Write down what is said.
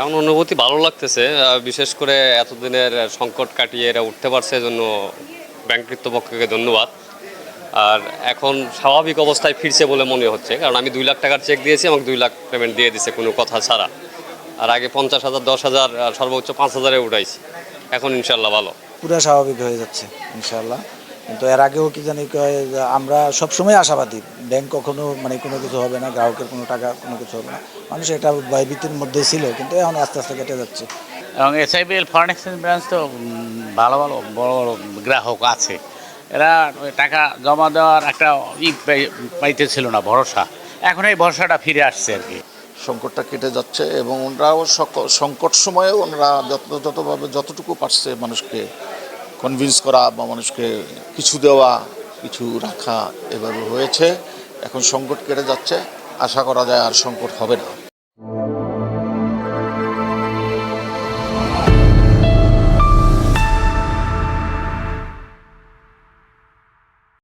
এখন অনুভূতি ভালো লাগতেছে বিশেষ করে এতদিনের সংকট কাটিয়ে এরা উঠতে পারছে এজন্য ব্যাংক কর্তৃপক্ষকে ধন্যবাদ। আর এখন স্বাভাবিক অবস্থায় ফিরছে বলে মনে হচ্ছে, কারণ আমি দুই লাখ টাকার চেক দিয়েছি, আমাকে দুই লাখ পেমেন্ট দিয়ে দিছে কোনো কথা ছাড়া। আর আগে পঞ্চাশ হাজার, দশ হাজার সর্বোচ্চ পাঁচ হাজারে উঠাইছি। এখন ইনশাল্লাহ ভালো। পুরো স্বাভাবিক হয়ে যাচ্ছে, ইনশাআল্লাহ। কিন্তু এর আগেও কি জানি আমরা সবসময় আশাবাদী। ব্যাংক কখনো মানে কোনো কিছু হবে না গ্রাহকের কোনো টাকা কোনো কিছু হবে না। মানুষ এটা ভয়ভীতির মধ্যে ছিল কিন্তু এখন আস্তে আস্তে কেটে যাচ্ছে। এবং এসআইবিএল ফরেন এক্সচেঞ্জ ব্রাঞ্চ তো ভালো ভালো বড় বড় গ্রাহক আছে। এরা টাকা জমা দেওয়ার একটা ই পাই- পাইতেছিল না ভরসা। এখন এই ভরসাটা ফিরে আসছে আর কি। সংকটটা কেটে যাচ্ছে এবং ওনারাও সংকট সময়ে ওনারা যত যতভাবে যতটুকু পারছে মানুষকে কনভিন্স করা বা মানুষকে কিছু দেওয়া, কিছু রাখা এভাবে হয়েছে। এখন সংকট কেটে যাচ্ছে। আশা করা যায় আর সংকট হবে না।